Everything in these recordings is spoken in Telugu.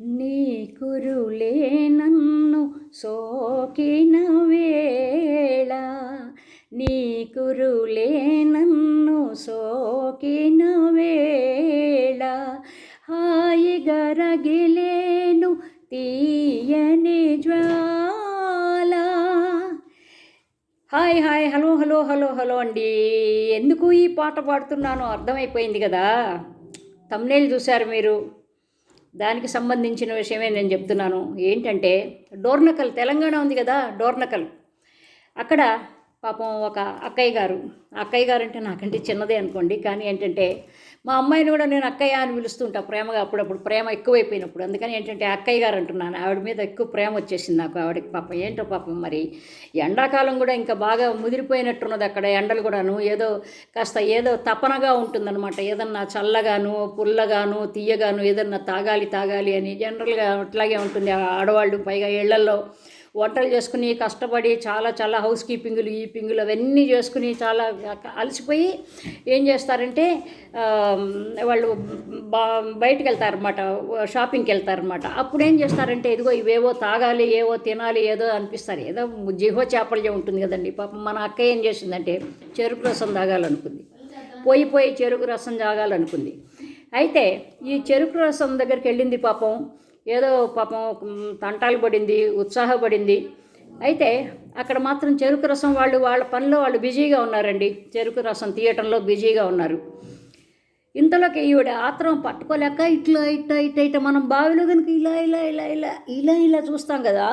నీ కురులే నన్ను సోకిన వేళ నీ కురులే నన్ను సోకిన వేళ హాయిగా రగిలేను తీయని జ్వాల. Hi hi hello hello hello hello అండి. ఎందుకు ఈ పాట పాడుతున్నానో అర్థమైపోయింది కదా. తమ్నేలు చూశారు మీరు. దానికి సంబంధించిన విషయమే నేను చెప్తున్నాను. ఏంటంటే డోర్నకల్ తెలంగాణ ఉంది కదా డోర్నకల్. అక్కడ పాపం ఒక అక్కయ్య గారు. ఆ అక్కయ్య గారు అంటే నాకంటే చిన్నదే అనుకోండి. కానీ ఏంటంటే మా అమ్మాయిని కూడా నేను అక్కయ్య అని పిలుస్తుంటా ప్రేమగా అప్పుడప్పుడు. ప్రేమ ఎక్కువైపోయినప్పుడు. అందుకని ఏంటంటే అక్కయ్య గారు అంటున్నాను. ఆవిడ మీద ఎక్కువ ప్రేమ వచ్చేసింది నాకు. ఆవిడకి పాపం ఏంటో పాపం మరి. ఎండాకాలం కూడా ఇంకా బాగా ముదిరిపోయినట్టున్నది అక్కడ ఎండలు కూడాను. ఏదో కాస్త ఏదో తపనగా ఉంటుందన్నమాట. ఏదన్నా చల్లగాను పుల్లగాను తీయగాను ఏదన్నా తాగాలి తాగాలి అని జనరల్గా అట్లాగే ఉంటుంది. ఆడవాళ్ళు పైగా ఇళ్ళల్లో వంటలు చేసుకుని కష్టపడి చాలా చాలా హౌస్ కీపింగులు ఈ పింగులు అవన్నీ చేసుకుని చాలా అలసిపోయి ఏం చేస్తారంటే వాళ్ళు బా బయటకు వెళ్తారనమాట షాపింగ్కి వెళ్తారనమాట అప్పుడు ఏం చేస్తారంటే ఇదిగో ఇవేవో తాగాలి ఏవో తినాలి ఏదో అనిపిస్తారు. ఏదో జిహో చేపలే ఉంటుంది కదండి. పాపం మన అక్క ఏం చేసిందంటే చెరుకు రసం తాగాలనుకుంది. పోయి పోయి చెరుకు రసం తాగాలనుకుంది. అయితే ఈ చెరుకు రసం దగ్గరికి వెళ్ళింది పాపం. ఏదో పాపం తంటాలు పడింది ఉత్సాహపడింది అయితే అక్కడ మాత్రం చెరుకు రసం వాళ్ళు వాళ్ళ పనిలో వాళ్ళు బిజీగా ఉన్నారండి. చెరుకు రసం తీయటంలో బిజీగా ఉన్నారు. ఇంతలోకి ఈవిడ ఆత్రం పట్టుకోలేక ఇట్లా ఇట్లా ఇట్లా ఇట్లా మనం బావిలో కనుక ఇలా ఇలా ఇలా ఇలా ఇలా ఇలా చూస్తాం కదా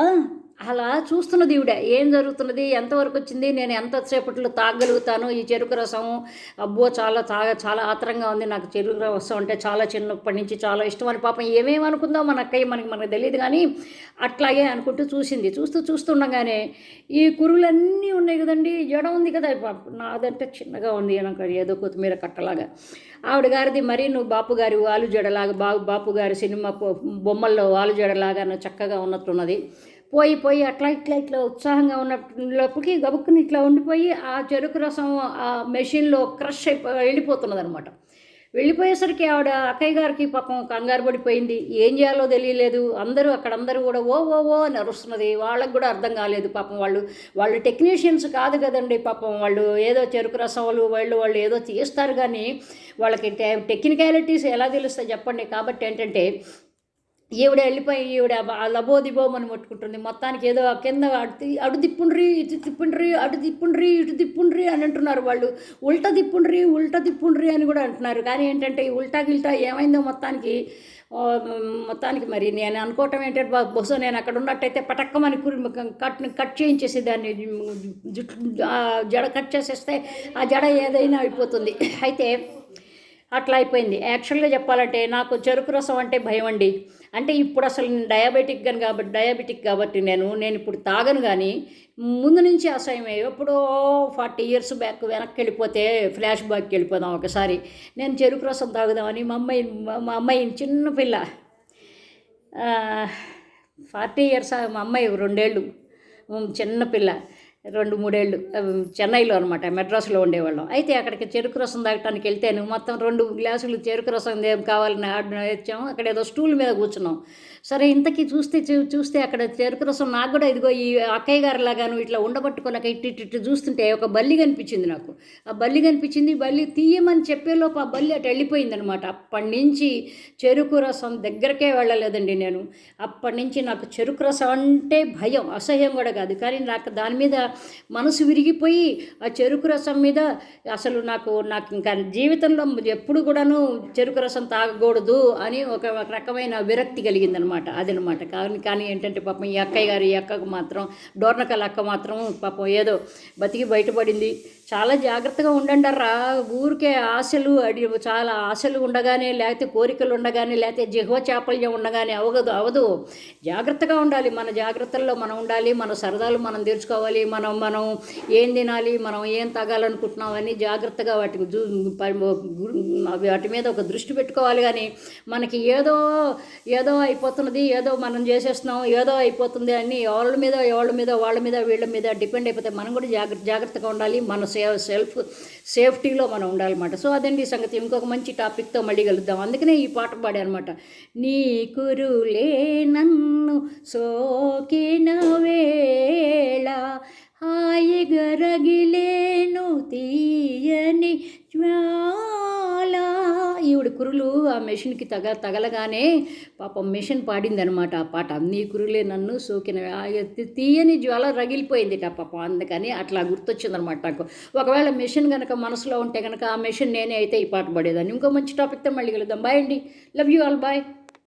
అలా చూస్తున్నది ఈవిడ ఏం జరుగుతున్నది ఎంతవరకు వచ్చింది నేను ఎంతసేపట్లో తాగలుగుతాను ఈ చెరుకు రసం అబ్బో చాలా తాగ చాలా ఆత్రంగా ఉంది నాకు చెరుకు రసం అంటే చాలా చిన్నప్పటి నుంచి చాలా ఇష్టం అని పాపం ఏమేమి అనుకుందాం మన అక్కయ్య మనకి మనకు తెలియదు కానీ అట్లాగే అనుకుంటూ చూసింది. చూస్తూ చూస్తుండగానే ఈ కురువులన్నీ ఉన్నాయి కదండి జడ ఉంది కదా నాదంటే చిన్నగా ఉంది నాకు ఏదో కొత్తిమీర కట్టలాగా. ఆవిడ గారిది మరీ నువ్వు బాపు గారి వాలు జడలాగా బాబు బాపు గారి సినిమా బొమ్మల్లో వాలు జడలాగా చక్కగా ఉన్నట్టున్నది పోయి పోయి అట్లా ఇట్లా ఇట్లా ఉత్సాహంగా ఉన్నప్పటికీ గబుక్కుని ఇట్లా ఉండిపోయి ఆ చెరుకు రసం ఆ మెషిన్లో క్రష్ అయిపో వెళ్ళిపోతున్నది అనమాట వెళ్ళిపోయేసరికి ఆవిడ అక్కయ్య గారికి పాపం కంగారు పడిపోయింది. ఏం చేయాలో తెలియలేదు. అందరూ అక్కడ అందరూ కూడా ఓ ఓ ఓ అని అరుస్తున్నది. వాళ్ళకి కూడా అర్థం కాలేదు. పాపం వాళ్ళు వాళ్ళు టెక్నీషియన్స్ కాదు కదండి. పాపం వాళ్ళు ఏదో చెరుకు రసములు వాళ్ళు వాళ్ళు ఏదో తీస్తారు కానీ వాళ్ళకి టెక్నికాలిటీస్ ఎలా తెలుస్తాయి చెప్పండి. కాబట్టి ఏంటంటే ఈవిడ వెళ్ళిపోయి ఈవిడ ఆ లబో దిబోమని ముట్టుకుంటుంది. మొత్తానికి ఏదో కింద అడి అడు దిప్పుండ్రి తిప్పుండ్రి ఇటు తిప్పుండ్రి అటు తిప్పుండ్రి ఇటు తిప్పుండ్రి అని అంటున్నారు వాళ్ళు. ఉల్టా తిప్పుండ్రి ఉల్టా తిప్పుండ్రి అని కూడా అంటున్నారు. కానీ ఏంటంటే ఈ ఉల్టా గిల్టా ఏమైందో మొత్తానికి మొత్తానికి మరి నేను అనుకోవటం ఏంటంటే బహుశా నేను అక్కడ ఉన్నట్టయితే పటక్కమని కురి కట్ కట్ చేయించేసి దాన్ని జుట్టు జడ కట్ చేసేస్తే ఆ జడ ఏదైనా అయిపోతుంది. అయితే అట్లా అయిపోయింది. యాక్చువల్గా చెప్పాలంటే నాకు చెరుకు రసం అంటే భయం అండి. అంటే ఇప్పుడు అసలు నేను డయాబెటిక్ గాని కాబట్టి డయాబెటిక్ కాబట్టి నేను నేను ఇప్పుడు తాగను కానీ ముందు నుంచి అసహ్యమే. ఎప్పుడో ఫార్టీ ఇయర్స్ బ్యాక్ వెనక్కి వెళ్ళిపోతే ఫ్లాష్ బ్యాక్కి వెళ్ళిపోదాం ఒకసారి. నేను చెరుకు రసం తాగుదామని మా అమ్మాయి మా అమ్మాయి చిన్న పిల్ల. ఫార్టీ ఇయర్స్ మా అమ్మాయి రెండేళ్ళు. చిన్న పిల్ల. రెండు మూడేళ్ళు చెన్నైలో అనమాట మెడ్రాస్లో ఉండేవాళ్ళం. అయితే అక్కడికి చెరుకు రసం తాగటానికి వెళ్తేను మొత్తం రెండు గ్లాసులు చెరుకు రసం ఏం కావాలని ఆర్డర్ ఇచ్చాము. అక్కడ ఏదో స్టూల్ మీద కూర్చున్నాం. సరే ఇంతకీ చూస్తే చూ- చూస్తే అక్కడ చెరుకు రసం నాకు కూడా ఇదిగో ఈ అక్కయ్య గారు లాగాను ఇట్లా ఉండబట్టుకోలేక ఇటు ఇటు ఇటు చూస్తుంటే ఒక బల్లి కనిపించింది నాకు. ఆ బల్లి కనిపించింది బల్లి తీయమని చెప్పేలోపు ఆ బల్లి అటు వెళ్ళిపోయింది అనమాట అప్పటి నుంచి చెరుకు రసం దగ్గరకే వెళ్ళలేదండి నేను. అప్పటి నుంచి నాకు చెరుకు రసం అంటే భయం అసహ్యం కూడా కాదు. కానీ నాకు దాని మీద మనసు విరిగిపోయి ఆ చెరుకు రసం మీద అసలు నాకు నాకు ఇంకా జీవితంలో ఎప్పుడు కూడాను చెరుకు రసం తాగకూడదు అని ఒక ఒక రకమైన విరక్తి కలిగిందనమాట. అదనమాట. కానీ కానీ ఏంటంటే పాపం ఈ అక్కయ్య గారు ఈ అక్కకు మాత్రం డోర్నకల్ అక్క మాత్రం పాపం ఏదో బతికి బయటపడింది. చాలా జాగ్రత్తగా ఉండండరా ఊరికే ఆశలు అడి చాలా ఆశలు ఉండగానే లేకపోతే కోరికలు ఉండగానే లేకపోతే జిహ్వ చాపల్యం ఉండగానే అవగదు అవదు. జాగ్రత్తగా ఉండాలి. మన జాగ్రత్తల్లో మనం ఉండాలి మన సరదాలు మనం తీర్చుకోవాలి మన మనం మనం ఏం తినాలి మనం ఏం తాగాలనుకుంటున్నాం అని జాగ్రత్తగా వాటికి వాటి మీద ఒక దృష్టి పెట్టుకోవాలి. కానీ మనకి ఏదో ఏదో అయిపోతున్నది ఏదో మనం చేసేస్తున్నాం ఏదో అయిపోతుంది అని ఎవరి మీద ఎవరి మీద వాళ్ళ మీద వీళ్ళ మీద డిపెండ్ అయిపోతే మనం కూడా జాగ్రత్త జాగ్రత్తగా ఉండాలి. మన సేవ సెల్ఫ్ సేఫ్టీలో మనం ఉండాలన్నమాట సో అదండి ఈ సంగతి. ఇంకొక మంచి టాపిక్తో మళ్ళీ కలుద్దాం. అందుకనే ఈ పాట పాడానమాట నీ కురులే నన్ను సోకిన వేళ హాయిగా రగిలేను తీయని జ్వాల. ఈవిడ కురులు ఆ మెషిన్కి తగ తగలగానే పాపం మెషిన్ పాడిందనమాట ఆ పాట. నీ కురులే నన్ను సోకిన తీయని జ్వాల రగిలిపోయింది ఆ పాపం. అందుకని అట్లా గుర్తొచ్చిందనమాట నాకు. ఒకవేళ మెషిన్ కనుక మనసులో ఉంటే కనుక ఆ మెషిన్ నేనే అయితే ఈ పాట పడేదాన్ని. ఇంకో మంచి టాపిక్తో మళ్ళీ కలుద్దాం. బాయ్ అండి. Love you all. బాయ్.